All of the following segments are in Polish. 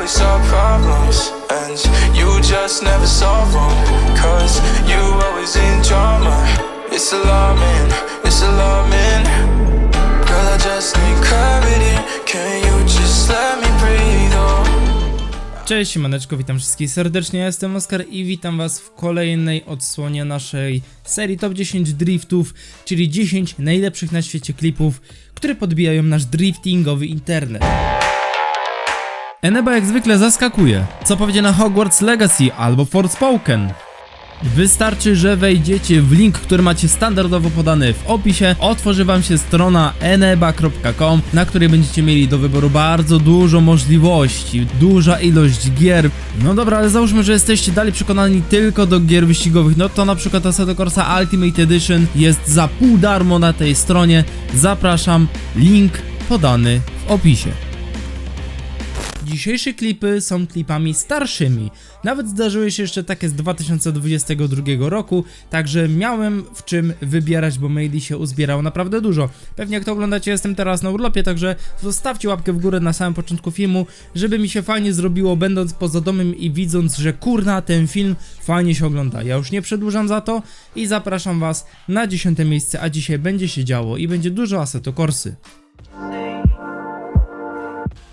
always solve problems, and you just never solve them. Cause you always in drama. It's alarming, it's alarming. Girl, I just need clarity. Can you just let me. Cześć, maneczko, witam wszystkich serdecznie, ja jestem Oskar i witam was w kolejnej odsłonie naszej serii Top 10 Driftów, czyli 10 najlepszych na świecie klipów, które podbijają nasz driftingowy internet. Eneba jak zwykle zaskakuje. Co powiedzie na Hogwarts Legacy albo Forspoken? Wystarczy, że wejdziecie w link, który macie standardowo podany w opisie, otworzy wam się strona eneba.com, na której będziecie mieli do wyboru bardzo dużo możliwości, duża ilość gier. No dobra, ale załóżmy, że jesteście dalej przekonani tylko do gier wyścigowych, no to na przykład Assetto Corsa Ultimate Edition jest za pół darmo na tej stronie. Zapraszam, link podany w opisie. Dzisiejsze klipy są klipami starszymi. Nawet zdarzyły się jeszcze takie z 2022 roku, także miałem w czym wybierać, bo maili się uzbierało naprawdę dużo. Pewnie jak to oglądacie, jestem teraz na urlopie, także zostawcie łapkę w górę na samym początku filmu, żeby mi się fajnie zrobiło, będąc poza domem i widząc, że kurna, ten film fajnie się ogląda. Ja już nie przedłużam za to i zapraszam was na 10 miejsce, a dzisiaj będzie się działo i będzie dużo Assetto Corsy.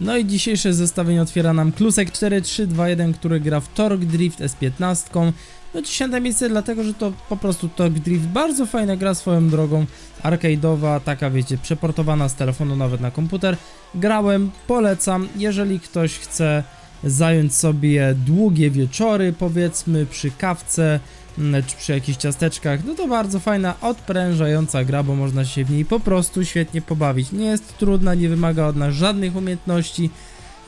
No i dzisiejsze zestawienie otwiera nam Klusek 4321, który gra w Torque Drift S15. No dziesiąte miejsce dlatego, że to po prostu Torque Drift bardzo fajna gra swoją drogą, arcade'owa, taka wiecie, przeportowana z telefonu nawet na komputer. Grałem, polecam, jeżeli ktoś chce zająć sobie długie wieczory, powiedzmy przy kawce, mm, czy przy jakichś ciasteczkach, no to bardzo fajna, odprężająca gra, bo można się w niej po prostu świetnie pobawić. Nie jest trudna, nie wymaga od nas żadnych umiejętności,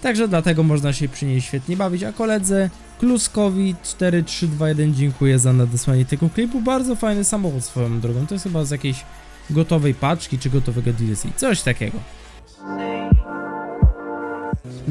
także dlatego można się przy niej świetnie bawić. A koledze Kluskowi 4321 dziękuję za nadesłanie tego klipu. Bardzo fajny samochód swoją drogą. To jest chyba z jakiejś gotowej paczki czy gotowego DLC, coś takiego.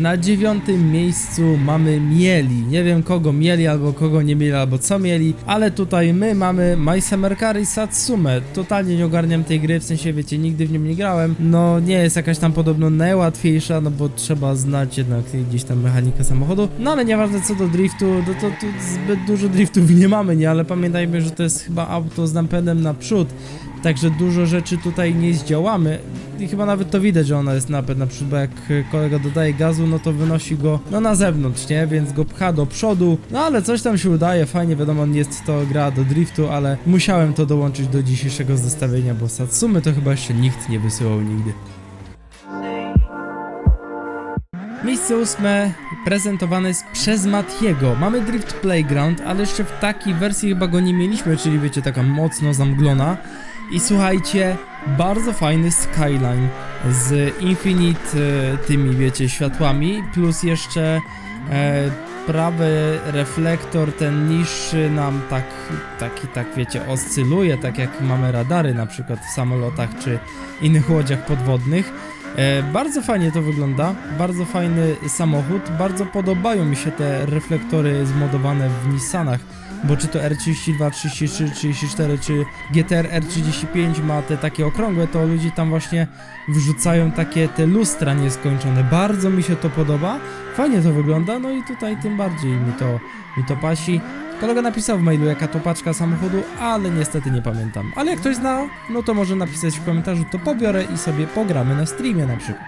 Na dziewiątym miejscu mamy Mieli. Nie wiem kogo mieli, albo kogo nie mieli, albo co mieli, ale tutaj my mamy Maisa Mercari Satsume. Totalnie nie ogarniam tej gry, w sensie wiecie, nigdy w nią nie grałem. No nie jest jakaś tam podobno najłatwiejsza, no bo trzeba znać jednak gdzieś tam mechanikę samochodu. No ale nieważne co do driftu, no to tu zbyt dużo driftów nie mamy, nie? Ale pamiętajmy, że to jest chyba auto z napędem naprzód. Także dużo rzeczy tutaj nie zdziałamy i chyba nawet to widać, że ona jest napęd naprzód, bo jak kolega dodaje gazu, no to wynosi go no na zewnątrz, nie? Więc go pcha do przodu, no ale coś tam się udaje, fajnie, wiadomo, nie jest to gra do driftu, ale musiałem to dołączyć do dzisiejszego zestawienia, bo Satsumy to chyba jeszcze nikt nie wysyłał nigdy. Miejsce ósme prezentowane jest przez Matiego. Mamy Drift Playground, ale jeszcze w takiej wersji chyba go nie mieliśmy, czyli wiecie, taka mocno zamglona. I słuchajcie, bardzo fajny skyline z Infinite e, tymi, wiecie, światłami, plus jeszcze e, prawy reflektor, ten niższy nam tak, taki, tak wiecie, oscyluje, tak jak mamy radary na przykład w samolotach czy innych łodziach podwodnych. E, bardzo fajnie to wygląda, bardzo fajny samochód, bardzo podobają mi się te reflektory zmodowane w Nissanach, bo czy to R32, 33, 34 czy GTR R35 ma te takie okrągłe, to ludzie tam właśnie wrzucają takie te lustra nieskończone. Bardzo mi się to podoba, fajnie to wygląda, no i tutaj tym bardziej mi to, mi to pasi. Kolega napisał w mailu jaka to paczka samochodu, ale niestety nie pamiętam. Ale jak ktoś zna, no to może napisać w komentarzu, to pobiorę i sobie pogramy na streamie na przykład.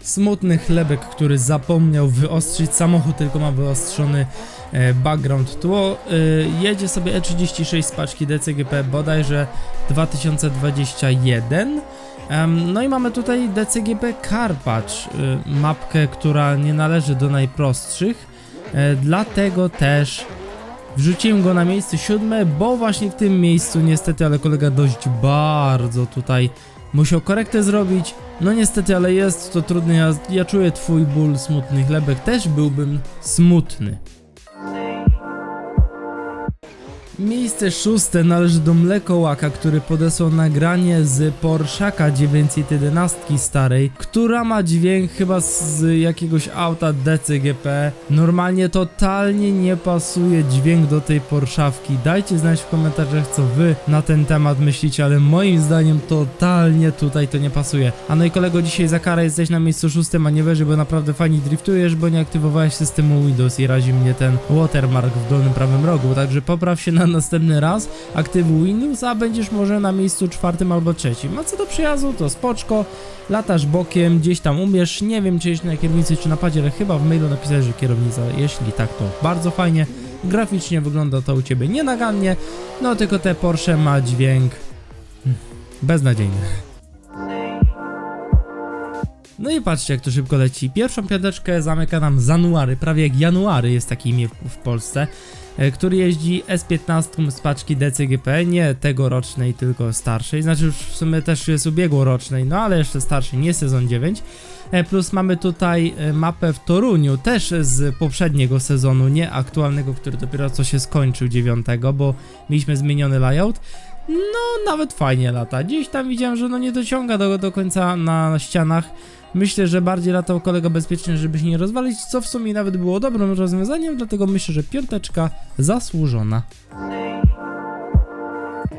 Smutny chlebek, który zapomniał wyostrzyć samochód, tylko ma wyostrzony e, background tło. E, jedzie sobie E36 z paczki DCGP bodajże 2021. Em, no i mamy tutaj DCGP Carpatch, e, mapkę, która nie należy do najprostszych. E, dlatego też wrzuciłem go na miejsce siódme, bo właśnie w tym miejscu niestety, ale kolega dość bardzo tutaj musiał korektę zrobić. No niestety, ale jest to trudne. Ja, ja czuję twój ból, smutny chlebek. Też byłbym smutny. Miejsce szóste należy do Mlekołaka, który podesłał nagranie z Porszaka 911 starej, która ma dźwięk chyba z jakiegoś auta DCGP. Normalnie totalnie nie pasuje dźwięk do tej Porszawki. Dajcie znać w komentarzach co wy na ten temat myślicie, ale moim zdaniem totalnie tutaj to nie pasuje. A no i kolego dzisiaj za karę jesteś na miejscu szóstym, a nie wyżej, bo naprawdę fajnie driftujesz, bo nie aktywowałeś systemu Windows i razi mnie ten watermark w dolnym prawym rogu, także popraw się na następny raz, aktywuj Windows, a będziesz może na miejscu czwartym albo trzecim. A co do przyjazdu, to spoczko, latasz bokiem, gdzieś tam umiesz, nie wiem czy jeździć na kierownicy czy na padzie, ale chyba w mailu napisałeś, że kierownica, jeśli tak to bardzo fajnie, graficznie wygląda to u Ciebie nienagannie, no tylko te Porsche ma dźwięk hmm, beznadziejny. No i patrzcie jak to szybko leci. Pierwszą piąteczkę zamyka nam Zanuary, prawie jak January jest takie imię w, Polsce, który jeździ S15 z paczki DCGP, nie tegorocznej, tylko starszej, znaczy już w sumie też jest ubiegłorocznej, no ale jeszcze starszej, nie sezon 9. E, Plus mamy tutaj e, mapę w Toruniu, też z poprzedniego sezonu, nie aktualnego, który dopiero co się skończył 9, bo mieliśmy zmieniony layout. No, nawet fajnie lata. Gdzieś tam widziałem, że no nie dociąga do, do końca na ścianach. Myślę, że bardziej latał kolega bezpiecznie, żeby się nie rozwalić, co w sumie nawet było dobrym rozwiązaniem, dlatego myślę, że piąteczka zasłużona.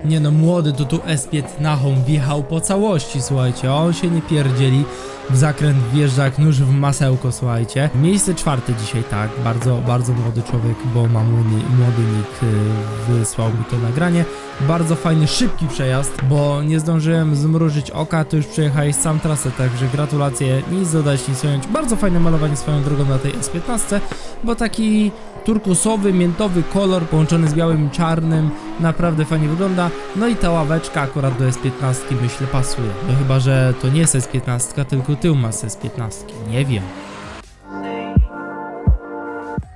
Nie no, młody to tu S15 wjechał po całości, słuchajcie, on się nie pierdzieli. W zakręt wjeżdża jak nóż w masełko, słuchajcie. Miejsce czwarte dzisiaj, tak, bardzo, bardzo młody człowiek, bo ma młody, młody nick, y, wysłał mi to nagranie. Bardzo fajny, szybki przejazd, bo nie zdążyłem zmrużyć oka, to już przejechałeś sam trasę, także gratulacje, nic dodać, nic ująć. Bardzo fajne malowanie swoją drogą na tej S15, bo taki turkusowy, miętowy kolor połączony z białym i czarnym naprawdę fajnie wygląda. No i ta ławeczka akurat do S15 myślę pasuje. No chyba, że to nie jest S15, tylko tył ma z S15. Nie wiem.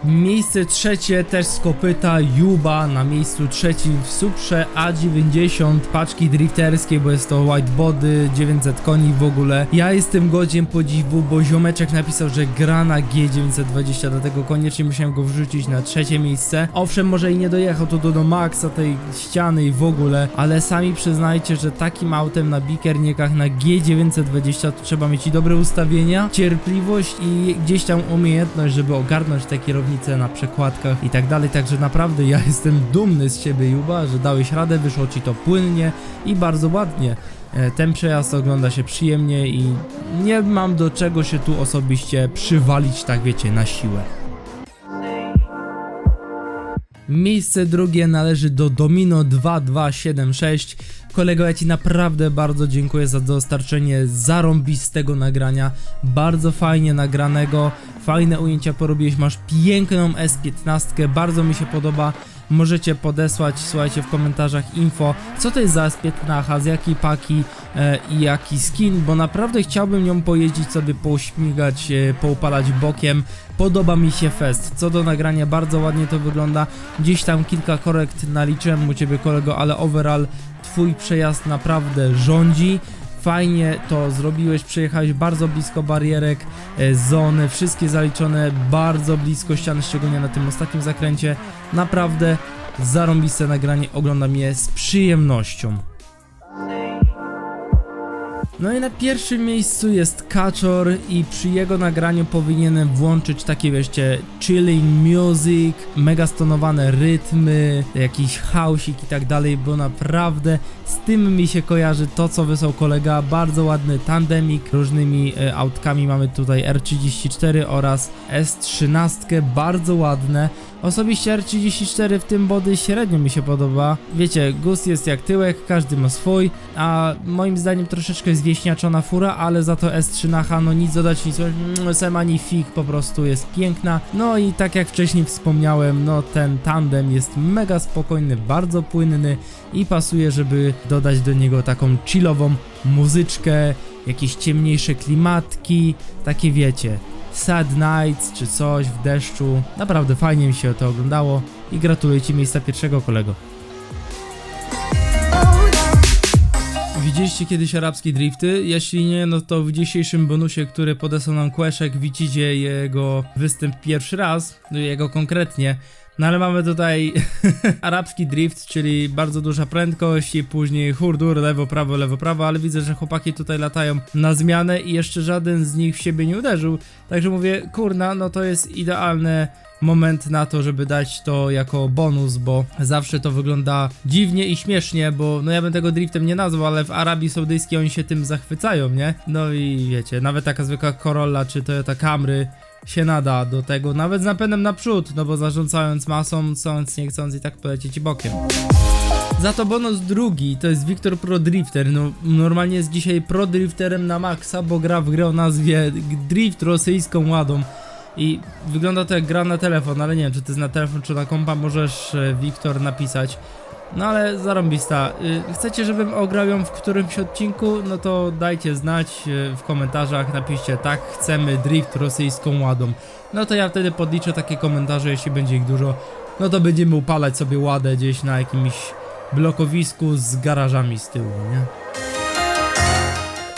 Miejsce trzecie też z kopyta Juba na miejscu trzecim w Suprze A90 paczki drifterskie, bo jest to whitebody 900 koni w ogóle. Ja jestem godzien podziwu, bo ziomeczek napisał, że gra na G920, dlatego koniecznie musiałem go wrzucić na trzecie miejsce. Owszem, może i nie dojechał to do, do maksa tej ściany i w ogóle, ale sami przyznajcie, że takim autem na bikernikach na G920 to trzeba mieć i dobre ustawienia, cierpliwość i gdzieś tam umiejętność, żeby ogarnąć te kierownice na przekładkach i tak dalej, także naprawdę ja jestem dumny z ciebie Juba, że dałeś radę, wyszło ci to płynnie i bardzo ładnie. E, Ten przejazd ogląda się przyjemnie i nie mam do czego się tu osobiście przywalić, tak wiecie, na siłę. Miejsce drugie należy do Domino 2276. Kolego, ja Ci naprawdę bardzo dziękuję za dostarczenie zarąbistego nagrania. Bardzo fajnie nagranego, fajne ujęcia porobiłeś, masz piękną S15, bardzo mi się podoba. Możecie podesłać, słuchajcie, w komentarzach info, co to jest za S15, z jakiej paki e, i jaki skin, bo naprawdę chciałbym nią pojeździć sobie, pośmigać, e, poupalać bokiem. Podoba mi się fest. Co do nagrania, bardzo ładnie to wygląda. Gdzieś tam kilka korekt naliczyłem u Ciebie, kolego, ale overall Twój przejazd naprawdę rządzi. Fajnie to zrobiłeś, przejechałeś bardzo blisko barierek, e, zony, wszystkie zaliczone bardzo blisko ściany, szczególnie na tym ostatnim zakręcie. Naprawdę zarąbiste nagranie, oglądam je z przyjemnością. No i na pierwszym miejscu jest Kaczor i przy jego nagraniu powinienem włączyć takie wiecie chilling music, mega stonowane rytmy, jakiś hausik i tak dalej, bo naprawdę z tym mi się kojarzy to co wysłał kolega, bardzo ładny tandemik, różnymi e, autkami mamy tutaj R34 oraz S13, bardzo ładne. Osobiście R34 w tym body średnio mi się podoba. Wiecie, gust jest jak tyłek, każdy ma swój, a moim zdaniem troszeczkę zwieśniaczona fura, ale za to S13 no nic dodać, nic mm, semani fig po prostu jest piękna. No i tak jak wcześniej wspomniałem, no ten tandem jest mega spokojny, bardzo płynny i pasuje, żeby dodać do niego taką chillową muzyczkę, jakieś ciemniejsze klimatki, takie wiecie, Sad Nights czy coś w deszczu. Naprawdę fajnie mi się to oglądało i gratuluję Ci miejsca pierwszego kolego. Widzieliście kiedyś arabskie drifty? Jeśli nie, no to w dzisiejszym bonusie, który podesłał nam Kłeszek, widzicie jego występ pierwszy raz, no jego konkretnie. No ale mamy tutaj arabski drift, czyli bardzo duża prędkość i później hurdur, lewo, prawo, lewo, prawo, ale widzę, że chłopaki tutaj latają na zmianę i jeszcze żaden z nich w siebie nie uderzył. Także mówię, kurna, no to jest idealny moment na to, żeby dać to jako bonus, bo zawsze to wygląda dziwnie i śmiesznie, bo no ja bym tego driftem nie nazwał, ale w Arabii Saudyjskiej oni się tym zachwycają, nie? No i wiecie, nawet taka zwykła Corolla czy Toyota Camry się nada do tego, nawet z napędem naprzód, no bo zarządzając masą, chcąc, nie chcąc i tak polecieć bokiem. Za to bonus drugi, to jest Victor Pro Drifter. No, normalnie jest dzisiaj Pro Drifterem na maksa, bo gra w grę o nazwie Drift rosyjską ładą. I wygląda to jak gra na telefon, ale nie wiem, czy to jest na telefon, czy na kompa, możesz e, Wiktor napisać. No ale zarąbista. Y, Chcecie, żebym ograł ją w którymś odcinku? No to dajcie znać y, w komentarzach, napiszcie tak, chcemy drift rosyjską ładą. No to ja wtedy podliczę takie komentarze, jeśli będzie ich dużo. No to będziemy upalać sobie ładę gdzieś na jakimś blokowisku z garażami z tyłu, nie?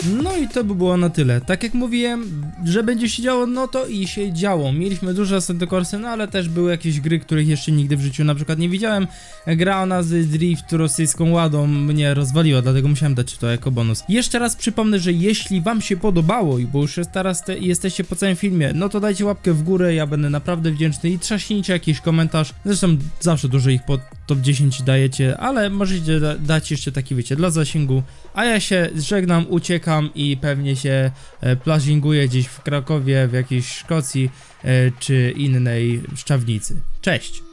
No i to by było na tyle. Tak jak mówiłem, że będzie się działo, no to i się działo. Mieliśmy dużo Assetto no ale też były jakieś gry, których jeszcze nigdy w życiu na przykład nie widziałem. Gra o nazwie Drift rosyjską ładą mnie rozwaliła, dlatego musiałem dać to jako bonus. Jeszcze raz przypomnę, że jeśli wam się podobało i bo już teraz te, jesteście po całym filmie, no to dajcie łapkę w górę, ja będę naprawdę wdzięczny i trzaśnijcie jakiś komentarz. Zresztą zawsze dużo ich po top 10 dajecie, ale możecie da dać jeszcze taki, wiecie, dla zasięgu. A ja się żegnam, uciekam i pewnie się e, plażinguję gdzieś w Krakowie, w jakiejś Szkocji e, czy innej szczawnicy. Cześć!